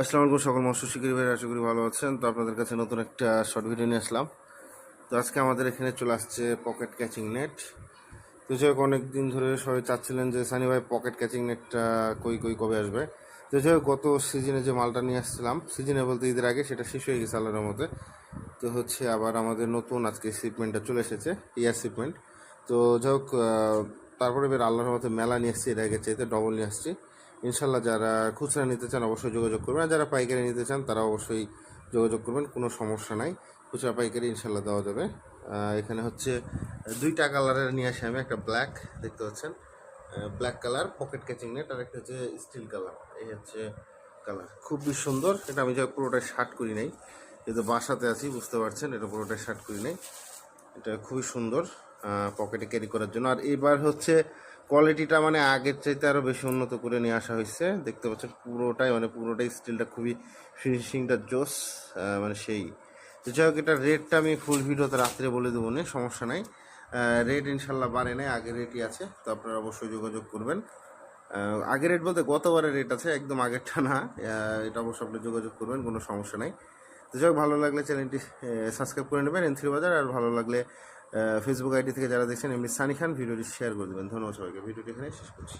আসসালামু আলাইকুম সকল মৎস্য শিকারী ভাই আশা করি ভালো আছেন। তো আপনাদের কাছে নতুন একটা শর্ট ভিডিও নিয়ে আসলাম। তো আজকে আমাদের এখানে চলে আসছে পকেট ক্যাচিং নেট তো যাই হোক অনেক দিন ধরে সবাই চাচ্ছিলেন যে, সানি ভাই পকেট ক্যাচিং নেটটা কই কই, কবে আসবে? তো যাই হোক, গত সিজনে যে মালটা নিয়ে আসছিলাম সিজনে বলতে ঈদের আগে সেটা শেষ হয়ে গেছে আল্লাহর মধ্যে তো হচ্ছে আবার আমাদের নতুন আজকে শিপমেন্টটা চলে এসেছে ইয়ার শিপমেন্ট তো যাই হোক তারপরে এবার আল্লাহর মধ্যে মেলা নিয়ে আসছি, এর আগে চাইতে ডবল নিয়ে আসছি। ইনশাল্লাহ যারা খুচরা নিতে চান অবশ্যই যোগাযোগ করবেন। আর যারা পাইকারি নিতে চান, তারা অবশ্যই যোগাযোগ করবেন, কোনো সমস্যা নাই। খুচরা পাইকারি ইনশাল্লাহ দেওয়া যাবে। এখানে হচ্ছে দুইটা কালারের নিয়ে আসি আমি, একটা ব্ল্যাক দেখতে পাচ্ছেন? Black colour pocket catching net আর একটা হচ্ছে স্টিল কালার এই হচ্ছে কালার খুবই সুন্দর, এটা আমি যা পুরোটাই শার্ট করি নাই, যেহেতু বাসাতে আছি, বুঝতে পারছেন, এটা পুরোটাই শার্ট করি নাই। এটা খুবই সুন্দর পকেটে ক্যারি করার জন্য। আর এবার হচ্ছে কোয়ালিটিটা মানে আগের চাইতে আরও বেশি উন্নত করে নিয়ে আসা হয়েছে। দেখতে পাচ্ছেন পুরোটাই মানে পুরোটাই স্টিলটা খুবই ফিনিশিংটা জোস মানে সেই। যাই হোক এটা রেটটা আমি ফুল ভিডিওতে রাত্রে বলে দেবো, না, সমস্যা নাই। রেট ইনশাল্লাহ বাড়ে নাই, আগের রেটই আছে, তো আপনারা অবশ্যই যোগাযোগ করবেন। আগের রেট বলতে গতবারের রেট আছে, একদম আগেরটা না এটা অবশ্যই আপনি যোগাযোগ করবেন, কোনো সমস্যা নাই। তো যাই হোক, ভালো লাগলে চ্যানেলটি সাবস্ক্রাইব করে নেবেন এন থ্রি বাজার আর ভালো লাগলে ফেসবুক আইডি থেকে যারা দেখছেন, এমনি সানি খান ভিডিওটি শেয়ার করে দেবেন। ধন্যবাদ সবাইকে। ভিডিওটি এখানে শেষ করছি।